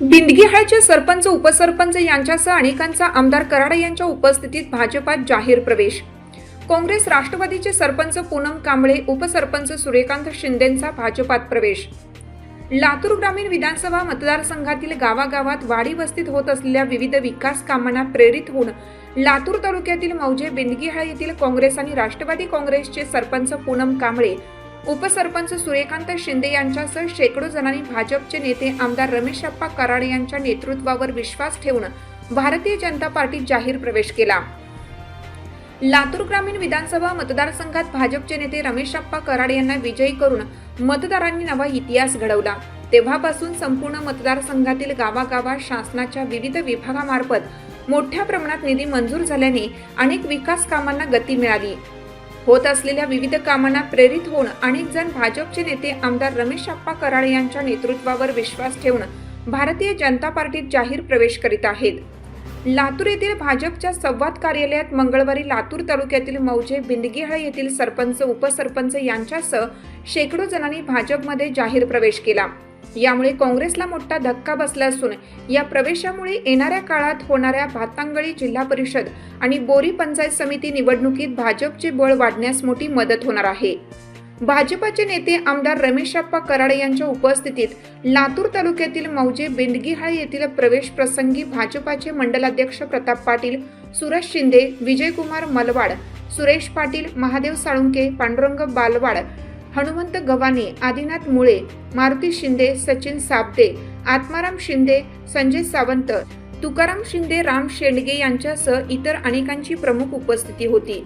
बिंदगीहाळचे सरपंच उपसरपंच यांच्यासह अनेकांचा आमदार कराडे यांच्या उपस्थितीत भाजपात जाहीर प्रवेश. काँग्रेस राष्ट्रवादीचे सरपंच पूनम कांबळे उपसरपंच सूर्यकांत शिंदेंचा भाजपात प्रवेश. लातूर ग्रामीण विधानसभा मतदारसंघातील गावागावात वाडी वस्तीत होत असलेल्या विविध विकास कामांना प्रेरित होऊन लातूर तालुक्यातील मौजे बिंदगीहाळ येथील काँग्रेस आणि राष्ट्रवादी काँग्रेसचे सरपंच पूनम कांबळे उपसरपंच सूर्यकांत शिंदे यांच्यासह शेकडो जणांनी भाजपचे नेते आमदार रमेश अप्पा कराड यांच्या नेतृत्वावर विश्वास ठेवून भारतीय जनता पार्टीत जाहीर प्रवेश केला. लातूर ग्रामीण विधानसभा मतदारसंघात भाजपचे नेते रमेश अप्पा कराड यांना विजयी करून मतदारांनी नवा इतिहास घडवला. तेव्हापासून संपूर्ण मतदारसंघातील गावागावात शासनाच्या विविध विभागामार्फत मोठ्या प्रमाणात निधी मंजूर झाल्याने अनेक विकास कामांना गती मिळाली. होत असलेल्या विविध कामांना प्रेरित होऊन अनेक जण भाजपचे नेते आमदार रमेश अप्पा कराळे यांच्या नेतृत्वावर विश्वास ठेवून भारतीय जनता पार्टीत जाहीर प्रवेश करीत आहेत. लातूर येथील भाजपच्या संवाद कार्यालयात मंगळवारी लातूर तालुक्यातील मौजे बिंदगीहळ येथील सरपंच उपसरपंच यांच्यासह शेकडो जणांनी भाजपमध्ये जाहीर प्रवेश केला. यामुळे काँग्रेसला मोठा धक्का बसला असून या प्रवेशामुळे येणाऱ्या काळात होणाऱ्या भातांगळी जिल्हा परिषद आणि बोरी पंचायत समिती निवडणुकीत भाजपचे बळ वाढण्यास मोठी मदत होणार आहे. भाजपाचे नेते आमदार रमेशप्पा कराडे यांच्या उपस्थितीत लातूर तालुक्यातील मौजे बेंडगीहाळ येथील प्रवेश प्रसंगी भाजपाचे मंडलाध्यक्ष प्रताप पाटील सुरज शिंदे विजयकुमार मलवाड सुरेश पाटील महादेव साळुंके पांडुरंग बालवाड हनुमंत गव्हाणे आदिनाथ मुळे मारुती शिंदे सचिन साबदे आत्माराम शिंदे संजय सावंत तुकाराम शिंदे राम शेंडगे यांच्यासह इतर अनेकांची प्रमुख उपस्थिती होती.